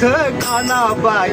तुझ कानाबाई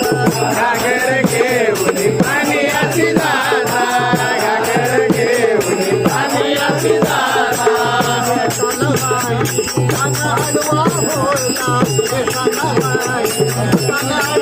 Hey!